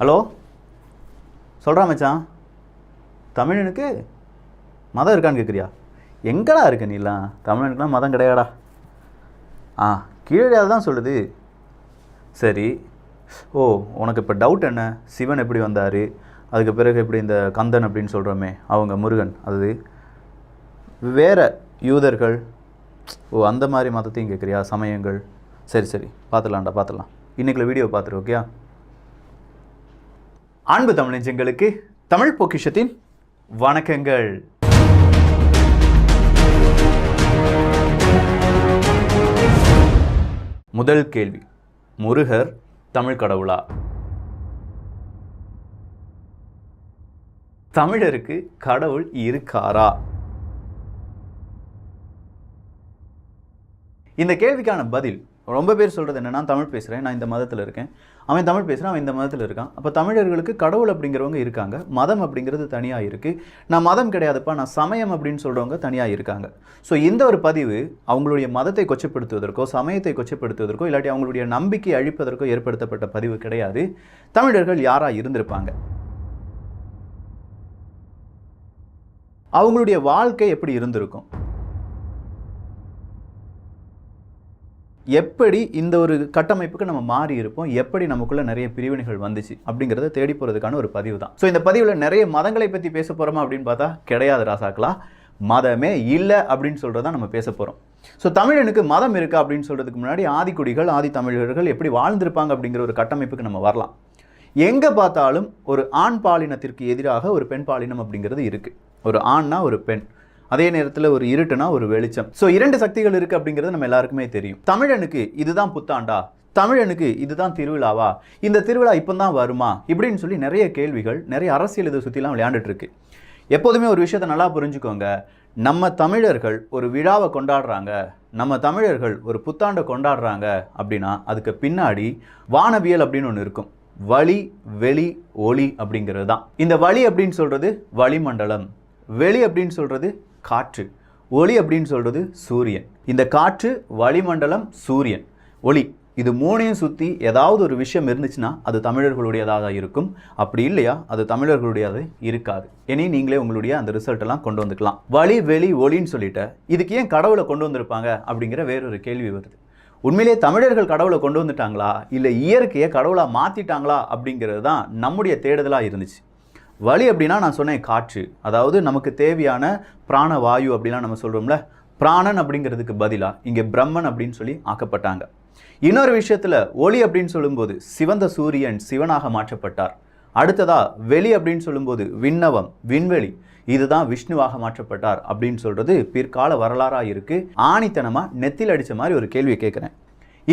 Hello? சொல்கிறா மச்சான். தமிழனுக்கு மதம் இருக்கான்னு கேட்குறியா எங்கடா இருக்க நீலாம்? தமிழனுக்குலாம் மதம் கிடையாடா. ஆ கீழே தான் சொல்லுது. சரி. ஓ உனக்கு இப்போ டவுட் என்ன? சிவன் எப்படி வந்தார்? அதுக்கு பிறகு எப்படி இந்த கந்தன் அப்படின்னு சொல்கிறோமே அவங்க முருகன் அது வேற யூதர்கள். ஓ அந்த மாதிரி மதத்தையும் கேட்குறியா சமயங்கள். சரி சரி. பார்த்துலாம்டா பார்த்துலாம் இன்றைக்குள்ள வீடியோ பார்த்துரு ஓகேயா அன்பு தமிழஞ்சங்களுக்கு தமிழ் பொக்கிஷத்தின் வணக்கங்கள். முதல் கேள்வி முருகர் தமிழ் கடவுளா? தமிழருக்கு கடவுள் இருக்காரா? இந்த கேள்விக்கான பதில் ரொம்ப பேர் சொல்கிறது என்ன நான் தமிழ் பேசுகிறேன் நான் இந்த மதத்தில் இருக்கேன். அவன் தமிழ் பேசுகிறான் அவன் இந்த மதத்தில் இருக்கான். அப்போ தமிழர்களுக்கு கடவுள் அப்படிங்கிறவங்க இருக்காங்க மதம் அப்படிங்கிறது தனியாக இருக்குது நான் மதம் கிடையாதுப்பா நான் சமயம் அப்படின்னு சொல்கிறவங்க தனியாக இருக்காங்க. ஸோ இந்த ஒரு பதிவு அவங்களுடைய மதத்தை கொச்சப்படுத்துவதற்கோ சமயத்தை கொச்சப்படுத்துவதற்கோ இல்லாட்டி அவங்களுடைய நம்பிக்கை அழிப்பதற்கோ ஏற்படுத்தப்பட்ட பதிவு கிடையாது. தமிழர்கள் யாராக இருந்திருப்பாங்க? அவங்களுடைய வாழ்க்கை எப்படி இருந்திருக்கும்? எப்படி இந்த ஒரு கட்டமைப்புக்கு நம்ம மாறி இருப்போம்? எப்படி நமக்குள்ள நிறைய பிரிவினைகள் வந்துச்சு? அப்படிங்கிறத தேடி போகிறதுக்கான ஒரு பதிவு தான். ஸோ இந்த பதிவில் நிறைய மதங்களை பற்றி பேச போகிறோமா அப்படின்னு பார்த்தா கிடையாது ராசாக்களா. மதமே இல்லை அப்படின்னு சொல்கிறத நம்ம பேச போகிறோம் ஸோ தமிழனுக்கு மதம் இருக்கா அப்படின்னு சொல்கிறதுக்கு முன்னாடி ஆதிக்குடிகள் ஆதி தமிழர்கள் எப்படி வாழ்ந்திருப்பாங்க அப்படிங்கிற ஒரு கட்டமைப்புக்கு நம்ம வரலாம். எங்கே பார்த்தாலும் ஒரு ஆண் பாலினத்திற்கு எதிராக ஒரு பெண் பாலினம் அப்படிங்கிறது இருக்குது ஒரு ஆண்னா ஒரு பெண். அதே நேரத்தில் ஒரு இருட்டுனா ஒரு வெளிச்சம். ஸோ இரண்டு சக்திகள் இருக்குது அப்படிங்கிறது நம்ம எல்லாருக்குமே தெரியும். தமிழனுக்கு இதுதான் புத்தாண்டா? தமிழனுக்கு இதுதான் திருவிழாவா? இந்த திருவிழா இப்போ தான் வருமா? இப்படின்னு சொல்லி நிறைய கேள்விகள் நிறைய அரசியல் இதை சுற்றிலாம் விளையாண்டுட்டு இருக்கு எப்போதுமே ஒரு விஷயத்தை நல்லா புரிஞ்சுக்கோங்க. நம்ம தமிழர்கள் ஒரு விழாவை கொண்டாடுறாங்க. நம்ம தமிழர்கள் ஒரு புத்தாண்டை கொண்டாடுறாங்க அப்படின்னா அதுக்கு பின்னாடி வானவியல் அப்படின்னு ஒன்று இருக்கும். வழி வெளி ஒளி அப்படிங்கிறது தான். இந்த வழி அப்படின்னு சொல்கிறது வளிமண்டலம். வெளி அப்படின்னு சொல்கிறது காற்று. ஒளி அப்படின்னு சொல்கிறது சூரியன். இந்த காற்று வளிமண்டலம் சூரியன். ஒளி. இது மூணையும் சுற்றி ஏதாவது ஒரு விஷயம் இருந்துச்சுன்னா அது தமிழர்களுடையதாக தான் இருக்கும். அப்படி இல்லையா? அது தமிழர்களுடையது இருக்காது. இனி நீங்களே உங்களுடைய அந்த ரிசல்ட் எல்லாம் கொண்டு வந்துக்கலாம். வழி வெளி ஒளின்னு சொல்லிட்டு இதுக்கு ஏன் கடவுளை கொண்டு வந்திருப்பாங்க அப்படிங்கிற வேறொரு கேள்வி வருது. உண்மையிலே தமிழர்கள் கடவுளை கொண்டு வந்துட்டாங்களா? இல்லை இயற்கையை கடவுளாக மாற்றிட்டாங்களா அப்படிங்கிறது தான் நம்முடைய தேடுதலாக இருந்துச்சு. வழி அப்படின்னா நான் சொன்னேன் காற்று. அதாவது நமக்கு தேவையான பிராண வாயு அப்படிலாம் நம்ம சொல்கிறோம்ல பிராணன் அப்படிங்கிறதுக்கு பதிலாக இங்கே பிரம்மன் அப்படின்னு சொல்லி ஆக்கப்பட்டாங்க. இன்னொரு விஷயத்தில் ஒளி அப்படின்னு சொல்லும்போது சிவந்த சூரியன் சிவனாக மாற்றப்பட்டார். அடுத்ததா வெளி அப்படின்னு சொல்லும்போது விண்ணவம் விண்வெளி இதுதான் விஷ்ணுவாக மாற்றப்பட்டார் அப்படின்னு சொல்கிறது பிற்கால வரலாறாக இருக்கு. ஆணித்தனமாக நெத்தில் அடித்த மாதிரி ஒரு கேள்வியை கேட்குறேன்.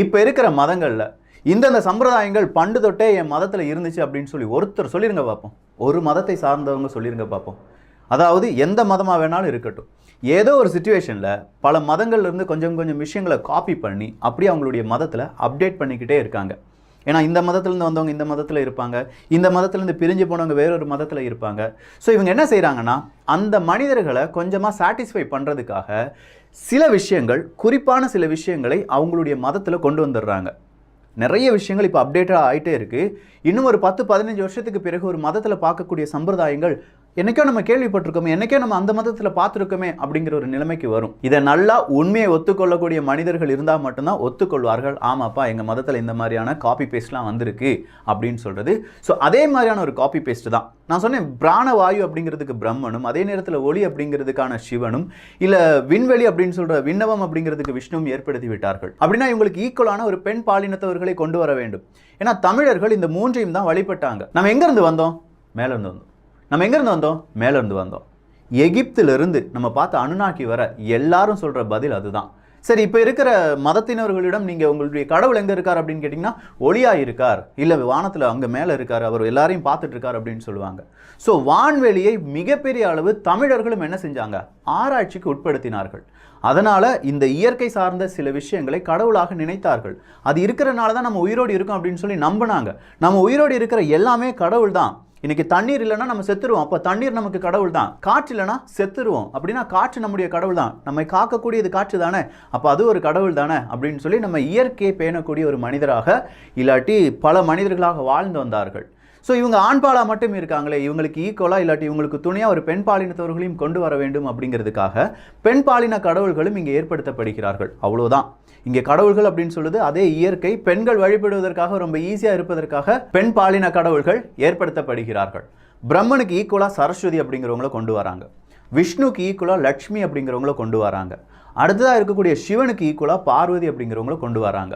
இப்போ இருக்கிற மதங்களில் இந்தந்த சம்பிரதாயங்கள் பண்டு தொட்டே என் மதத்தில் இருந்துச்சு அப்படின்னு சொல்லி ஒருத்தர் சொல்லிருங்க பார்ப்போம். ஒரு மதத்தை சார்ந்தவங்க சொல்லிருங்க பார்ப்போம். அதாவது எந்த மதமாக வேணாலும் இருக்கட்டும். ஏதோ ஒரு சுச்சுவேஷனில் பல மதங்கள்லேருந்து கொஞ்சம் கொஞ்சம் விஷயங்களை காப்பி பண்ணி அப்படியே அவங்களுடைய மதத்தில் அப்டேட் பண்ணிக்கிட்டே இருக்காங்க. ஏன்னா இந்த மதத்துலேருந்து வந்தவங்க இந்த மதத்தில் இருப்பாங்க. இந்த மதத்துலேருந்து பிரிஞ்சு போனவங்க வேறொரு மதத்தில் இருப்பாங்க. ஸோ இவங்க என்ன செய்கிறாங்கன்னா அந்த மனிதர்களை கொஞ்சமாக சாட்டிஸ்ஃபை பண்ணுறதுக்காக சில விஷயங்கள் குறிப்பான சில விஷயங்களை அவங்களுடைய மதத்தில் கொண்டு வந்துடுறாங்க. நிறைய விஷயங்கள் இப்போ அப்டேட்டாக ஆகிட்டே இருக்குது இன்னும் ஒரு பத்து பதினஞ்சு வருஷத்துக்கு பிறகு ஒரு மதத்தில் பார்க்கக்கூடிய சம்பிரதாயங்கள் என்னைக்கோ நம்ம கேள்விப்பட்டிருக்கோமே என்னைக்கோ நம்ம அந்த மதத்தில் பார்த்துருக்கோமே அப்படிங்கிற ஒரு நிலைமைக்கு வரும். இதை நல்லா உண்மையை ஒத்துக்கொள்ளக்கூடிய மனிதர்கள் இருந்தால் மட்டும்தான் ஒத்துக்கொள்வார்கள். ஆமாப்பா எங்கள் மதத்தில் இந்த மாதிரியான காப்பி பேஸ்ட்லாம் வந்திருக்கு அப்படின்னு சொல்கிறது ஸோ அதே மாதிரியான ஒரு காப்பி பேஸ்ட் தான். நான் சொன்னேன் பிராண வாயு அப்படிங்கிறதுக்கு பிரம்மனும் அதே நேரத்தில் ஒளி அப்படிங்கிறதுக்கான சிவனும் இல்லை விண்வெளி அப்படின்னு சொல்கிற விண்ணவம் அப்படிங்கிறதுக்கு விஷ்ணுவும் ஏற்படுத்தி விட்டார்கள். அப்படின்னா இவங்களுக்கு ஈக்குவலான ஒரு பெண் பாலினத்தவர்களை கொண்டு வர வேண்டும். ஏன்னா தமிழர்கள் இந்த மூன்றையும் தான் வழிபட்டாங்க. நம்ம எங்கேருந்து வந்தோம்? மேலேருந்து வந்தோம். நம்ம எங்கேருந்து வந்தோம்? மேலேருந்து வந்தோம். எகிப்திலிருந்து நம்ம பார்த்த அனுநாக்கி வர எல்லாரும் சொல்கிற பதில் அதுதான். சரி இப்போ இருக்கிற மதத்தினர்களிடம் நீங்கள் உங்களுடைய கடவுள் எங்கே இருக்கார் அப்படின்னு கேட்டிங்கன்னா ஒளியாக இருக்கார். இல்லை வானத்தில் அங்கே மேலே இருக்கார் அவர் எல்லாரையும் பார்த்துட்டு இருக்கார் அப்படின்னு சொல்லுவாங்க. ஸோ வான்வெளியை மிகப்பெரிய அளவு தமிழர்களும் என்ன செஞ்சாங்க? ஆராய்ச்சிக்கு உட்படுத்தினார்கள். அதனால் இந்த இயற்கை சார்ந்த சில விஷயங்களை கடவுளாக நினைத்தார்கள். அது இருக்கிறனால தான் நம்ம உயிரோடு இருக்கோம் அப்படின்னு சொல்லி நம்பினாங்க. நம்ம உயிரோடு இருக்கிற எல்லாமே கடவுள் தான் இன்னைக்கு தண்ணீர் இல்லைன்னா நம்ம செத்துருவோம். அப்போ தண்ணீர் நமக்கு கடவுள் தான் காற்று இல்லைன்னா செத்துருவோம். அப்படின்னா காற்று நம்முடைய கடவுள் தான் நம்மை காக்கக்கூடியது காற்று தானே? அப்போ அது ஒரு கடவுள் தானே? அப்படின்னு சொல்லி நம்ம இயற்கையை பேணக்கூடிய ஒரு மனிதராக இல்லாட்டி பல மனிதர்களாக வாழ்ந்து வந்தார்கள். ஸோ இவங்க ஆண்பாலாக மட்டும் இருக்காங்களே இவங்களுக்கு ஈக்குவலாக இல்லாட்டி இவங்களுக்கு துணையாக ஒரு பெண் பாலினத்தவர்களையும் கொண்டு வர வேண்டும் அப்படிங்கிறதுக்காக பெண் பாலின கடவுள்களும் இங்கே ஏற்படுத்தப்படுகிறார்கள். அவ்வளோதான் இங்கே கடவுள்கள் அப்படின்னு சொல்லுது அதே இயற்கை பெண்கள் வழிபடுவதற்காக ரொம்ப ஈஸியாக இருப்பதற்காக பெண் பாலின கடவுள்கள் ஏற்படுத்தப்படுகிறார்கள். பிரம்மனுக்கு ஈக்குவலாக சரஸ்வதி அப்படிங்கிறவங்கள கொண்டு வராங்க. விஷ்ணுக்கு ஈக்குவலாக லக்ஷ்மி அப்படிங்கிறவங்கள கொண்டு வராங்க. அடுத்ததாக இருக்கக்கூடிய சிவனுக்கு ஈக்குவலாக பார்வதி அப்படிங்கிறவங்கள கொண்டு வராங்க.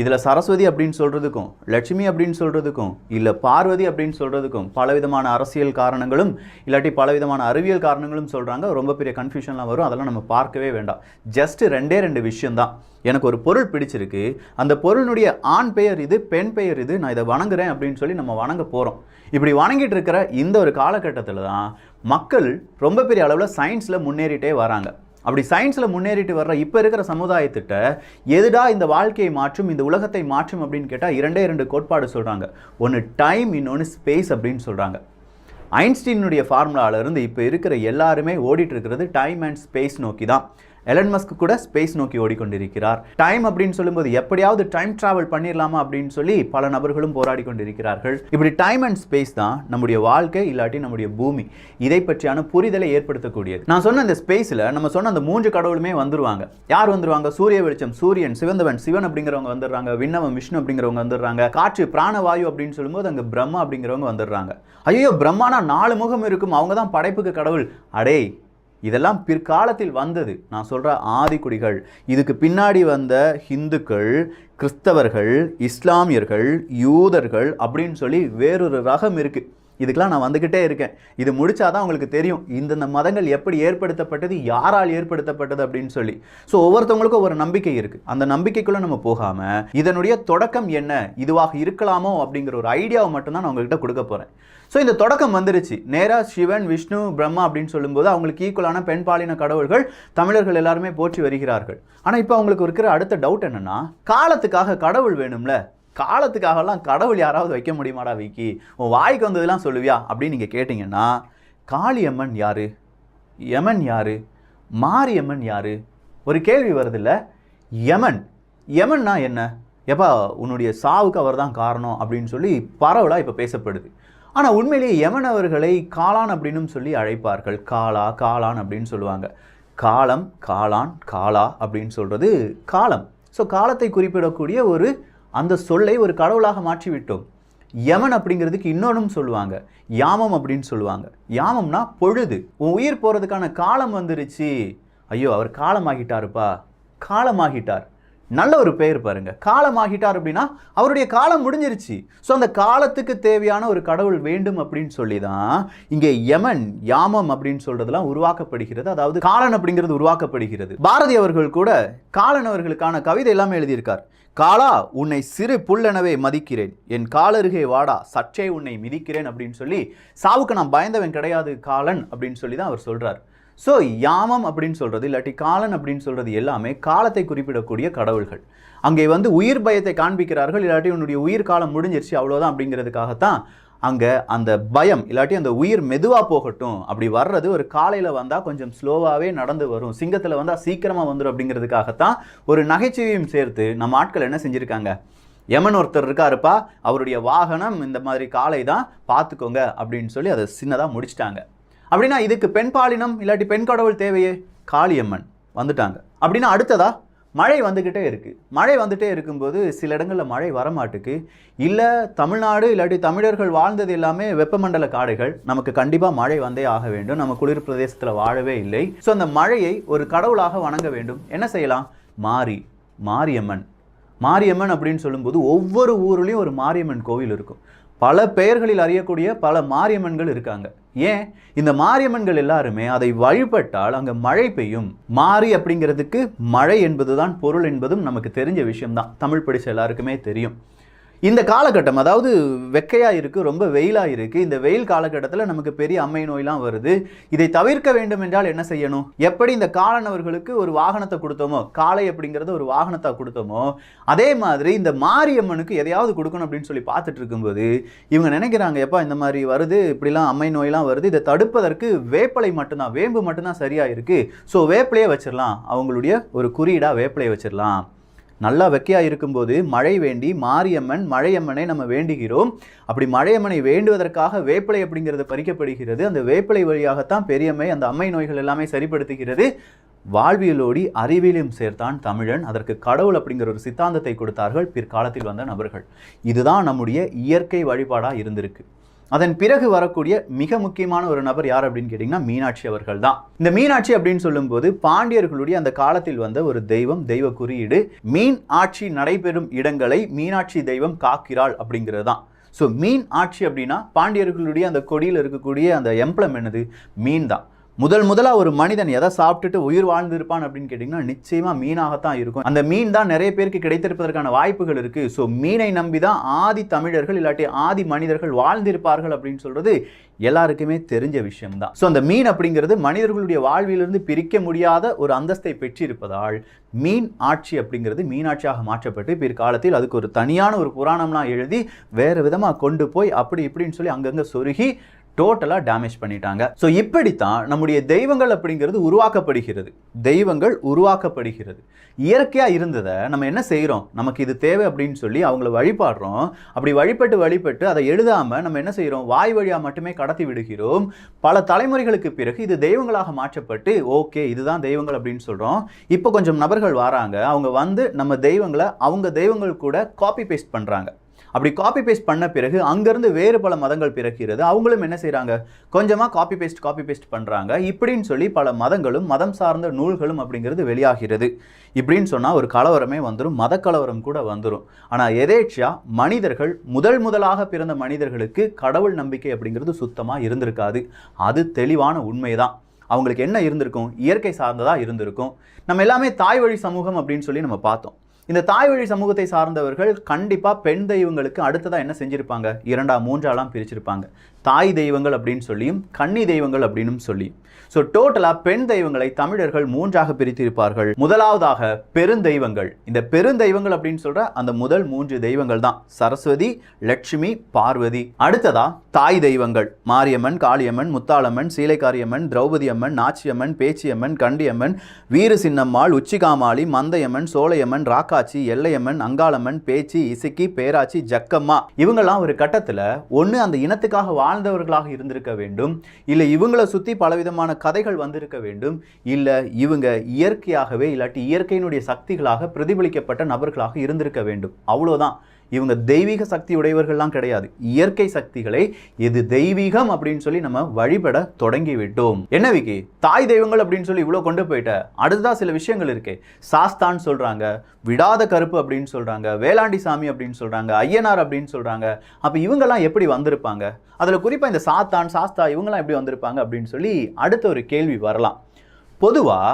இதில் சரஸ்வதி அப்படின்னு சொல்கிறதுக்கும் லட்சுமி அப்படின்னு சொல்கிறதுக்கும் இல்லை பார்வதி அப்படின்னு சொல்கிறதுக்கும் பலவிதமான அரசியல் காரணங்களும் இல்லாட்டி பலவிதமான அறிவியல் காரணங்களும் சொல்கிறாங்க ரொம்ப பெரிய கன்ஃபியூஷன்லாம் வரும். அதெல்லாம் நம்ம பார்க்கவே வேண்டாம். ஜஸ்ட் ரெண்டே ரெண்டு விஷயம்தான். எனக்கு ஒரு பொருள் பிடிச்சிருக்கு. அந்த பொருளினுடைய ஆண் பெயர் இது பெண் பெயர் இது நான் இதை வணங்குறேன் அப்படின்னு சொல்லி நம்ம வணங்க போகிறோம் இப்படி வணங்கிட்டு இருக்கிற இந்த ஒரு காலகட்டத்தில் தான் மக்கள் ரொம்ப பெரிய அளவில் சயின்ஸில் முன்னேறிட்டே வராங்க. அப்படி சயின்ஸில் முன்னேறிட்டு வர்ற இப்போ இருக்கிற சமுதாயத்திட்ட எதுடா இந்த வாழ்க்கையை மாற்றும் இந்த உலகத்தை மாற்றும் அப்படின்னு கேட்டால் இரண்டே இரண்டு கோட்பாடு சொல்கிறாங்க ஒன்று டைம் இன்னொன்று ஸ்பேஸ் அப்படின்னு சொல்கிறாங்க ஐன்ஸ்டீனுடைய ஃபார்முலாவிலேருந்து இப்போ இருக்கிற எல்லாருமே ஓடிட்டு இருக்கிறது டைம் அண்ட் ஸ்பேஸ் நோக்கி தான் எலன் மஸ்க் கூட ஸ்பேஸ் நோக்கி ஓடிக்கொண்டிருக்கிறார். டைம் அப்படின்னு சொல்லும்போது எப்படியாவது டைம் டிராவல் பண்ணிடலாமா அப்படின்னு சொல்லி பல நபர்களும் போராடி கொண்டிருக்கிறார்கள். இப்படி டைம் அண்ட் ஸ்பேஸ் தான் நம்முடைய வாழ்க்கை இல்லாட்டி நம்முடைய பூமி. இதை பற்றியான புரிதலை ஏற்படுத்தக்கூடியது. நான் சொன்ன அந்த ஸ்பேஸில் நம்ம சொன்ன அந்த மூன்று கடவுளுமே வந்துருவாங்க. யார் வந்துருவாங்க? சூரிய வெளிச்சம் சூரியன் சிவந்தவன் சிவன் அப்படிங்கிறவங்க வந்துடுறாங்க. விண்ணவன் விஷ்ணு அப்படிங்கிறவங்க வந்துடுறாங்க. காற்று பிராணவாயு அப்படின்னு சொல்லும்போது அங்கே பிரம்மா அப்படிங்கிறவங்க வந்துடுறாங்க. ஐயோ பிரம்மானா நாலு முகம் இருக்கும். அவங்க தான் படைப்புக்கு கடவுள். அடே இதெல்லாம் பிற்காலத்தில் வந்தது. நான் சொல்கிற ஆதிக்குடிகள் இதுக்கு பின்னாடி வந்த ஹிந்துக்கள் கிறிஸ்தவர்கள் இஸ்லாமியர்கள் யூதர்கள் அப்படின்னு சொல்லி வேறொரு ரகம் இருக்குது இதுக்கெலாம் நான் வந்துக்கிட்டே இருக்கேன். இது முடித்தாதான் உங்களுக்கு தெரியும். இந்தந்த மதங்கள் எப்படி ஏற்படுத்தப்பட்டது யாரால் ஏற்படுத்தப்பட்டது அப்படின்னு சொல்லி. ஸோ ஒவ்வொருத்தவங்களுக்கும் ஒரு நம்பிக்கை இருக்குது அந்த நம்பிக்கைக்குள்ளே நம்ம போகாமல் இதனுடைய தொடக்கம் என்ன இதுவாக இருக்கலாமோ அப்படிங்கிற ஒரு ஐடியாவை மட்டும்தான் நான் உங்கள்கிட்ட கொடுக்க போகிறேன் ஸோ இந்த தொடக்கம் வந்துருச்சு. நேராக சிவன் விஷ்ணு பிரம்மா அப்படின்னு சொல்லும்போது அவங்களுக்கு ஈக்குவலான பெண் பாலின கடவுள்கள் தமிழர்கள் எல்லாருமே போற்றி வருகிறார்கள். ஆனால் இப்போ அவங்களுக்கு இருக்கிற அடுத்த டவுட் என்னென்னா காலத்துக்காக கடவுள் வேணும்ல? காலத்துக்காகலாம் கடவுள் யாராவது வைக்க முடியுமாடா விக்கி? உன் வாய்க்கு வந்ததெல்லாம் சொல்லுவியா? அப்படின்னு நீங்கள் கேட்டிங்கன்னா காளியம்மன் யாரு? யமன் யாரு? மாரியம்மன் யாரு? ஒரு கேள்வி வருதில்ல. யமன். யமன்னா என்ன? எப்பா உன்னுடைய சாவுக்கு அவர் தான் காரணம் அப்படின்னு சொல்லி பரவலாக இப்போ பேசப்படுது. ஆனால் உண்மையிலேயே யமன் அவர்களை காளான் அப்படின்னும் சொல்லி அழைப்பார்கள். காளா காளான் அப்படின்னு சொல்லுவாங்க. காலம் காளான் காளா அப்படின்னு சொல்கிறது காலம். ஸோ காலத்தை குறிப்பிடக்கூடிய ஒரு அந்த சொல்லை ஒரு கடவுளாக மாற்றிவிட்டோம். யமன் அப்படிங்கிறதுக்கு இன்னொன்றும் சொல்லுவாங்க. யாமம் அப்படின்னு சொல்லுவாங்க. யாமம்னா பொழுது. உன் உயிர் போகிறதுக்கான காலம் வந்துருச்சு. ஐயோ அவர் காலமாகிட்டாருப்பா. காலமாகிட்டார். நல்ல ஒரு பெயர் பாருங்க. காலமாகிட்டார் அப்படின்னா அவருடைய காலம் முடிஞ்சிருச்சு. ஸோ அந்த காலத்துக்கு தேவையான ஒரு கடவுள் வேண்டும் அப்படின்னு சொல்லி தான் இங்கே யமன் யாமம் அப்படின்னு சொல்றதெல்லாம் உருவாக்கப்படுகிறது. அதாவது காலன் அப்படிங்கிறது உருவாக்கப்படுகிறது. பாரதி அவர்கள் கூட காலன் அவர்களுக்கான கவிதை எல்லாமே எழுதியிருக்கார். காலா உன்னை சிறு புல்லெனவே மதிக்கிறேன். என் காலருகே வாடா சற்றே உன்னை மிதிக்கிறேன் அப்படின்னு சொல்லி சாவுக்கு நான் பயந்தவன் கிடையாது காலன் அப்படின்னு சொல்லி தான் அவர் சொல்றார். ஸோ யாமம் அப்படின்னு சொல்கிறது இல்லாட்டி காலன் அப்படின்னு சொல்கிறது எல்லாமே காலத்தை குறிப்பிடக்கூடிய கடவுள்கள். அங்கே வந்து உயிர் பயத்தை காண்பிக்கிறார்கள் இல்லாட்டி உன்னுடைய உயிர் காலம் முடிஞ்சிருச்சு அவ்வளோதான் அப்படிங்கிறதுக்காகத்தான் அங்கே அந்த பயம் இல்லாட்டி அந்த உயிர் மெதுவாக போகட்டும். அப்படி வர்றது ஒரு காலையில் வந்தால் கொஞ்சம் ஸ்லோவாகவே நடந்து வரும். சிங்கத்தில் வந்தால் சீக்கிரமாக வந்துடும் அப்படிங்கிறதுக்காகத்தான் ஒரு நகைச்சுவையும் சேர்த்து நம்ம ஆட்கள் என்ன செஞ்சுருக்காங்க? யமன் ஒருத்தர் இருக்காருப்பா அவருடைய வாகனம் இந்த மாதிரி காலை தான் பார்த்துக்கோங்க அப்படின்னு சொல்லி அதை சின்னதாக முடிச்சிட்டாங்க. அப்படின்னா இதுக்கு பெண் பாலினம் இல்லாட்டி பெண் கடவுள் தேவையே? காளியம்மன். வந்துட்டாங்க. அப்படின்னா அடுத்ததா? மழை வந்துக்கிட்டே இருக்குது மழை வந்துட்டே இருக்கும்போது சில இடங்களில் மழை வரமாட்டுக்கு. இல்லை தமிழ்நாடு இல்லாட்டி தமிழர்கள் வாழ்ந்தது எல்லாமே வெப்பமண்டல காடுகள். நமக்கு கண்டிப்பாக மழை வந்தே ஆக வேண்டும். நம்ம குளிர் பிரதேசத்தில் வாழவே இல்லை. ஸோ அந்த மழையை ஒரு கடவுளாக வணங்க வேண்டும். என்ன செய்யலாம்? மாரி மாரியம்மன். மாரியம்மன் அப்படின்னு சொல்லும்போது ஒவ்வொரு ஊர்லேயும் ஒரு மாரியம்மன் கோவில் இருக்கும். பல பெயர்களில் அறியக்கூடிய பல மாரியம்மன்கள் இருக்காங்க. ஏன்? இந்த மாரியம்மன்கள் எல்லாருமே அதை வழிபட்டால் அங்கே மழை பெய்யும். மாறி அப்படிங்கிறதுக்கு மழை என்பதுதான் பொருள் என்பதும் நமக்கு தெரிஞ்ச விஷயம்தான். தமிழ் படிச்ச எல்லாருக்குமே தெரியும். இந்த காலகட்டம் அதாவது வெக்கையாக இருக்குது ரொம்ப வெயிலாக இருக்குது இந்த வெயில் காலகட்டத்தில் நமக்கு பெரிய அம்மை நோயெலாம் வருது. இதை தவிர்க்க வேண்டும் என்றால் என்ன செய்யணும்? எப்படி இந்த காலனவர்களுக்கு ஒரு வாகனத்தை கொடுத்தோமோ காளை அப்படிங்கிறத ஒரு வாகனத்தை கொடுத்தோமோ அதே மாதிரி இந்த மாரியம்மனுக்கு எதையாவது கொடுக்கணும் அப்படின்னு சொல்லி பார்த்துட்டு இருக்கும்போது இவங்க நினைக்கிறாங்க எப்பா இந்த மாதிரி வருது இப்படிலாம் அம்மை நோயெலாம் வருது இதை தடுப்பதற்கு வேப்பலை மட்டும்தான் வேம்பு மட்டும்தான் சரியாக இருக்குது ஸோ வேப்பிலையே வச்சிடலாம் அவங்களுடைய ஒரு குறியீடாக வேப்பிலையை வச்சிடலாம் நல்லா வெக்கையாக இருக்கும்போது மழை வேண்டி மாரியம்மன் மழையம்மனை நம்ம வேண்டுகிறோம். அப்படி மழையம்மனை வேண்டுவதற்காக வேப்பிலை அப்படிங்கிறது பறிக்கப்படுகிறது. அந்த வேப்பிலை வழியாகத்தான் பெரியம்மை அந்த அம்மை நோய்கள் எல்லாமே சரிப்படுத்துகிறது. வாழ்வியலோடி அறிவியலையும் சேர்த்தான் தமிழன். அதற்கு கடவுள் அப்படிங்கிற ஒரு சித்தாந்தத்தை கொடுத்தார்கள் பிற்காலத்தில் வந்த நபர்கள். இதுதான் நம்முடைய இயற்கை வழிபாடாக இருந்திருக்கு. அதன் பிறகு வரக்கூடிய மிக முக்கியமான ஒரு நபர் யார் அப்படின்னு கேட்டிங்கன்னா மீனாட்சி அவர்கள் தான் இந்த மீனாட்சி அப்படின்னு சொல்லும்போது பாண்டியர்களுடைய அந்த காலத்தில் வந்த ஒரு தெய்வம் தெய்வ குறியீடு மீன் ஆட்சி நடைபெறும் இடங்களை மீனாட்சி தெய்வம் காக்கிறாள் அப்படிங்கிறது தான் ஸோ மீன் ஆட்சி அப்படின்னா பாண்டியர்களுடைய அந்த கொடியில் இருக்கக்கூடிய அந்த எம்ப்ளம் என்னது? மீன் தான் முதல் முதலா ஒரு மனிதன் எதை சாப்பிட்டுட்டு உயிர் வாழ்ந்திருப்பான் அப்படின்னு கேட்டிங்கன்னா நிச்சயமா மீனாகத்தான் இருக்கும். அந்த மீன் தான் நிறைய பேருக்கு கிடைத்திருப்பதற்கான வாய்ப்புகள் இருக்கு. ஸோ மீனை நம்பி தான் ஆதி தமிழர்கள் இல்லாட்டி ஆதி மனிதர்கள் வாழ்ந்திருப்பார்கள் அப்படின்னு சொல்றது எல்லாருக்குமே தெரிஞ்ச விஷயம்தான். ஸோ அந்த மீன் அப்படிங்கிறது மனிதர்களுடைய வாழ்விலிருந்து பிரிக்க முடியாத ஒரு அந்தஸ்தை பெற்றிருப்பதால் மீன் ஆட்சி அப்படிங்கிறது மீனாட்சியாக மாற்றப்பட்டு பிற்காலத்தில் அதுக்கு ஒரு தனியான ஒரு புராணம்லாம் எழுதி வேறு விதமாக கொண்டு போய் அப்படி இப்படின்னு சொல்லி அங்கங்கே சொருகி டோட்டலாக டேமேஜ் பண்ணிட்டாங்க. ஸோ இப்படித்தான் நம்முடைய தெய்வங்கள் அப்படிங்கிறது உருவாக்கப்படுகிறது. தெய்வங்கள் உருவாக்கப்படுகிறது. இயற்கையாக இருந்ததை நம்ம என்ன செய்கிறோம் நமக்கு இது தேவை அப்படின்னு சொல்லி அவங்கள வழிபாடுறோம். அப்படி வழிபட்டு வழிபட்டு அதை எழுதாமல் நம்ம என்ன செய்கிறோம் வாய் வழியாக மட்டுமே கடத்தி விடுகிறோம். பல தலைமுறைகளுக்கு பிறகு இது தெய்வங்களாக மாற்றப்பட்டு ஓகே இதுதான் தெய்வங்கள் அப்படின்னு சொல்கிறோம் இப்போ கொஞ்சம் நபர்கள் வராங்க. அவங்க வந்து நம்ம தெய்வங்களை அவங்க தெய்வங்கள் கூட காப்பி பேஸ்ட் பண்ணுறாங்க அப்படி காப்பி பேஸ்ட் பண்ண பிறகு அங்கேருந்து வேறு பல மதங்கள் பிறக்கிறது. அவங்களும் என்ன செய்கிறாங்க கொஞ்சமாக காப்பி பேஸ்ட் காப்பி பேஸ்ட் பண்ணுறாங்க இப்படின்னு சொல்லி பல மதங்களும் மதம் சார்ந்த நூல்களும் அப்படிங்கிறது வெளியாகிறது. இப்படின்னு சொன்னால் ஒரு கலவரமே வந்துடும் மத கலவரம் கூட வந்துடும் ஆனால் எதேச்சியா மனிதர்கள் முதல் முதலாக பிறந்த மனிதர்களுக்கு கடவுள் நம்பிக்கை அப்படிங்கிறது சுத்தமாக இருந்திருக்காது. அது தெளிவான உண்மைதான். அவங்களுக்கு என்ன இருந்திருக்கும்? இயற்கை சார்ந்ததாக இருந்திருக்கும். நம்ம எல்லாமே தாய் வழி சமூகம் அப்படின்னு சொல்லி நம்ம பார்த்தோம். இந்த தாய் வழி சமூகத்தை சார்ந்தவர்கள் கண்டிப்பாக பெண் தெய்வங்களுக்கு அடுத்ததாக என்ன செஞ்சுருப்பாங்க? இரண்டா மூன்றாலாம் பிரிச்சிருப்பாங்க. தாய் தெய்வங்கள் அப்படின்னு சொல்லியும் கன்னி தெய்வங்கள் அப்படின்னு சொல்லியும். ஸோ டோட்டலாக பெண் தெய்வங்களை தமிழர்கள் மூன்றாக பிரித்திருப்பார்கள். முதலாவதாக பெருந்தெய்வங்கள் இந்த பெருந்தெய்வங்கள் அப்படின்னு சொல்ற அந்த முதல் மூன்று தெய்வங்கள் தான். சரஸ்வதி லட்சுமி பார்வதி. அடுத்ததா தாய் தெய்வங்கள். மாரியம்மன் காளியம்மன் முத்தாளம்மன் சீலைக்காரியம்மன் திரௌபதி அம்மன் நாச்சியம்மன் பேச்சியம்மன் கண்டியம்மன் வீர சின்னம்மாள் உச்சிகாமாளி மந்தையம்மன் சோழையம்மன் ராக்காச்சி எல்லையம்மன் அங்காளம்மன் பேச்சி இசுக்கி பேராச்சி ஜக்கம்மா. இவங்கெல்லாம் ஒரு கட்டத்தில் ஒன்று அந்த இனத்துக்காக வாழ்ந்தவர்களாக இருந்திருக்க வேண்டும். இல்லை இவங்களை சுற்றி பலவிதமான கதைகள் வந்திருக்க வேண்டும். இல்லை இவங்க இயற்கையாகவே இல்லாட்டி இயற்கையினுடைய சக்திகளாக பிரதிபலிக்கப்பட்ட நபர்களாக இருந்திருக்க வேண்டும். அவ்வளோதான் இவங்க தெய்வீக சக்தி உடையவர்கள்லாம் கிடையாது. இயற்கை சக்திகளை இது தெய்வீகம் அப்படின்னு சொல்லி நம்ம வழிபட தொடங்கி விட்டோம் என்ன விக்கி? தாய் தெய்வங்கள் அப்படின்னு சொல்லி இவ்வளோ கொண்டு போயிட்ட. அடுத்ததா சில விஷயங்கள் இருக்கே. சாஸ்தான் சொல்றாங்க விடாத கருப்பு அப்படின்னு சொல்றாங்க வேளாண்டி சாமி அப்படின்னு சொல்றாங்க ஐயனார் அப்படின்னு சொல்றாங்க. அப்போ இவங்கெல்லாம் எப்படி வந்திருப்பாங்க? அதில் குறிப்பாக இந்த சாத்தான் சாஸ்தா இவங்கெல்லாம் எப்படி வந்திருப்பாங்க அப்படின்னு சொல்லி அடுத்த ஒரு கேள்வி வரலாம். பொதுவாக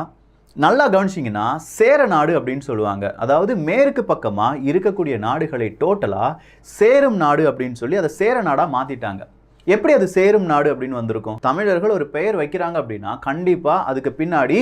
நல்லா கவனிச்சிங்கன்னா சேர நாடு அப்படின்னு சொல்லுவாங்க. அதாவது மேற்கு பக்கமாக இருக்கக்கூடிய நாடுகளை டோட்டலாக சேரும் நாடு அப்படின்னு சொல்லி அதை சேர நாடாக மாற்றிட்டாங்க எப்படி அது சேரும் நாடு அப்படின்னு வந்திருக்கும்? தமிழர்கள் ஒரு பெயர் வைக்கிறாங்க அப்படின்னா கண்டிப்பாக அதுக்கு பின்னாடி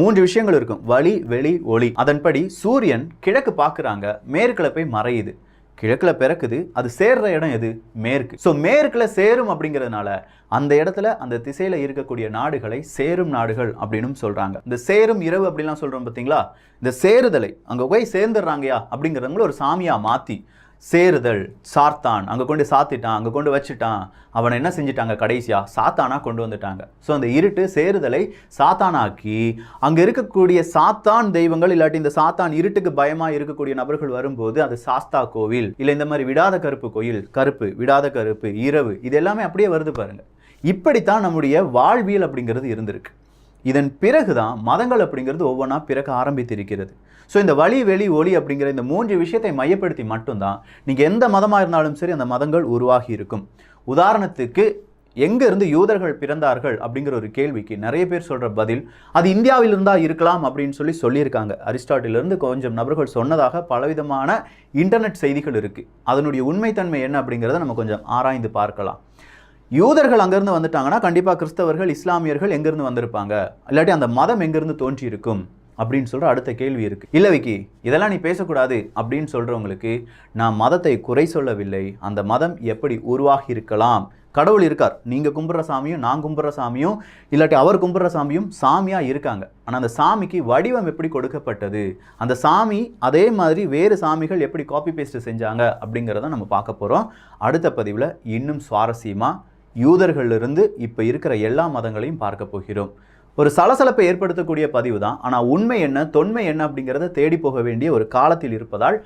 மூன்று விஷயங்கள் இருக்கும். வழி வெளி ஒளி. அதன்படி சூரியன் கிழக்கு பார்க்குறாங்க. மேற்கில் போய் மறையுது. கிழக்கில் பிறக்குது அது சேர்ற இடம் எது? மேற்கு. ஸோ மேற்கில் சேரும் அப்படிங்கிறதுனால அந்த இடத்துல அந்த திசையில் இருக்கக்கூடிய நாடுகளை சேரும் நாடுகள் அப்படின்னு சொல்கிறாங்க இந்த சேரும் இரவு அப்படிலாம் சொல்கிறோம் பார்த்தீங்களா இந்த சேருதலை அங்கே போய் சேர்ந்துடுறாங்கயா அப்படிங்கிறவங்கள ஒரு சாமியாக மாற்றி சேருதல் சாத்தான். அங்கே கொண்டு சாத்திட்டான் அங்கே கொண்டு வச்சுட்டான். அவனை என்ன செஞ்சிட்டாங்க கடைசியாக சாத்தானா கொண்டு வந்துட்டாங்க. ஸோ அந்த இருட்டு சேருதலை சாத்தானாக்கி அங்கே இருக்கக்கூடிய சாத்தான் தெய்வங்கள் இல்லாட்டி இந்த சாத்தான் இருட்டுக்கு பயமாக இருக்கக்கூடிய நபர்கள் வரும்போது அது சாஸ்தா கோவில். இல்லை இந்த மாதிரி விடாத கருப்பு கோயில் கருப்பு விடாத கருப்பு இரவு இது எல்லாமே அப்படியே வருது பாருங்கள் இப்படித்தான் நம்முடைய வாழ்வியல் அப்படிங்கிறது இருந்திருக்கு. இதன் பிறகுதான் மதங்கள் அப்படிங்கிறது ஒவ்வொன்றா பிறக்க ஆரம்பித்திருக்கிறது. ஸோ இந்த வழி வெளி ஒளி அப்படிங்கிற இந்த மூன்று விஷயத்தை மையப்படுத்தி மட்டும்தான் நீங்கள் எந்த மதமாக இருந்தாலும் சரி அந்த மதங்கள் உருவாகி இருக்கும். உதாரணத்துக்கு எங்கேருந்து யூதர்கள் பிறந்தார்கள் அப்படிங்கிற ஒரு கேள்விக்கு நிறைய பேர் சொல்கிற பதில் அது இந்தியாவில் இருந்தால் இருக்கலாம் அப்படின்னு சொல்லி சொல்லியிருக்காங்க. அரிஸ்டாட்டிலிருந்து கொஞ்சம் நபர்கள் சொன்னதாக பலவிதமான இன்டர்நெட் செய்திகள் இருக்குது அதனுடைய உண்மைத்தன்மை என்ன அப்படிங்கிறத நம்ம கொஞ்சம் ஆராய்ந்து பார்க்கலாம். யூதர்கள் அங்கேருந்து வந்துட்டாங்கன்னா கண்டிப்பாக கிறிஸ்தவர்கள் இஸ்லாமியர்கள் எங்கேருந்து வந்திருப்பாங்க? இல்லாட்டி அந்த மதம் எங்கேருந்து தோன்றியிருக்கும்? அப்படின்னு சொல்கிற அடுத்த கேள்வி இருக்குது இல்லை விக்கி இதெல்லாம் நீ பேசக்கூடாது அப்படின்னு சொல்கிறவங்களுக்கு நான் மதத்தை குறை சொல்லவில்லை. அந்த மதம் எப்படி உருவாகி இருக்கலாம் கடவுள் இருக்கார். நீங்கள் கும்பிட்ற சாமியும் நான் கும்பிட்ற சாமியும் இல்லாட்டி அவர் கும்பிட்ற சாமியும் சாமியாக இருக்காங்க. ஆனால் அந்த சாமிக்கு வடிவம் எப்படி கொடுக்கப்பட்டது? அந்த சாமி அதே மாதிரி வேறு சாமிகள் எப்படி காப்பி பேஸ்ட் செஞ்சாங்க அப்படிங்கிறத நம்ம பார்க்க போகிறோம் அடுத்த பதிவில் இன்னும் சுவாரஸ்யமாக யூதர்களிலிருந்து இப்போ இருக்கிற எல்லா மதங்களையும் பார்க்க போகிறோம். ஒரு சலசலப்பை ஏற்படுத்தக்கூடிய பதிவு தான் ஆனால் உண்மை என்ன தொன்மை என்ன அப்படிங்கிறத தேடி போக வேண்டிய ஒரு காலத்தில் இருப்பதால்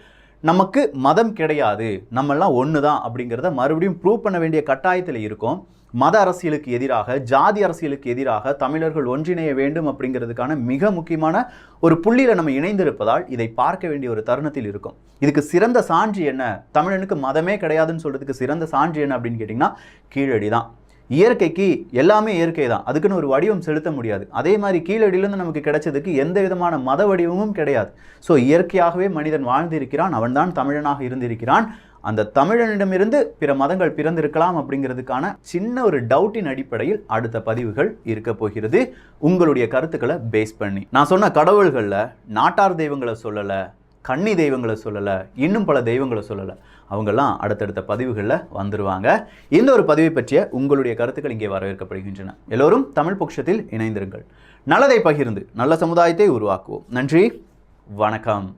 நமக்கு மதம் கிடையாது. நம்மெல்லாம் ஒன்று தான் அப்படிங்கிறத மறுபடியும் ப்ரூவ் பண்ண வேண்டிய கட்டாயத்தில் இருக்கும். மத அரசியலுக்கு எதிராக ஜாதி அரசியலுக்கு எதிராக தமிழர்கள் ஒன்றிணைய வேண்டும் அப்படிங்கிறதுக்கான மிக முக்கியமான ஒரு புள்ளியில் நம்ம இணைந்திருப்பதால் இதை பார்க்க வேண்டிய ஒரு தருணத்தில் இருக்கும். இதுக்கு சிறந்த சான்று என்ன? தமிழனுக்கு மதமே கிடையாதுன்னு சொல்கிறதுக்கு சிறந்த சான்று என்ன அப்படின்னு கேட்டிங்கன்னா கீழடி தான் இயற்கைக்கு எல்லாமே இயற்கை தான். அதுக்குன்னு ஒரு வடிவம் செலுத்த முடியாது. அதே மாதிரி கீழடியிலேருந்து நமக்கு கிடைச்சதுக்கு எந்த விதமான மத வடிவமும் கிடையாது. ஸோ இயற்கையாகவே மனிதன் வாழ்ந்திருக்கிறான். அவன்தான் தமிழனாக இருந்திருக்கிறான். அந்த தமிழனிடமிருந்து பிற மதங்கள் பிறந்திருக்கலாம் அப்படிங்கிறதுக்கான சின்ன ஒரு டவுட்டின் அடிப்படையில் அடுத்த பதிவுகள் இருக்க போகிறது. உங்களுடைய கருத்துக்களை பேஸ் பண்ணி. நான் சொன்ன கடவுள்களில் நாட்டார் தெய்வங்களை சொல்லலை கன்னி தெய்வங்களை சொல்லலை இன்னும் பல தெய்வங்களை சொல்லலை. அவங்கெல்லாம் அடுத்தடுத்த பதிவுகளில் வந்துருவாங்க. இந்த ஒரு பதிவை பற்றிய உங்களுடைய கருத்துக்கள் இங்கே வரவேற்கப்படுகின்றன. எல்லோரும் தமிழ் பட்சத்தில் இணைந்திருங்கள். நல்லதை பகிர்ந்து நல்ல சமுதாயத்தை உருவாக்குவோம். நன்றி. வணக்கம்.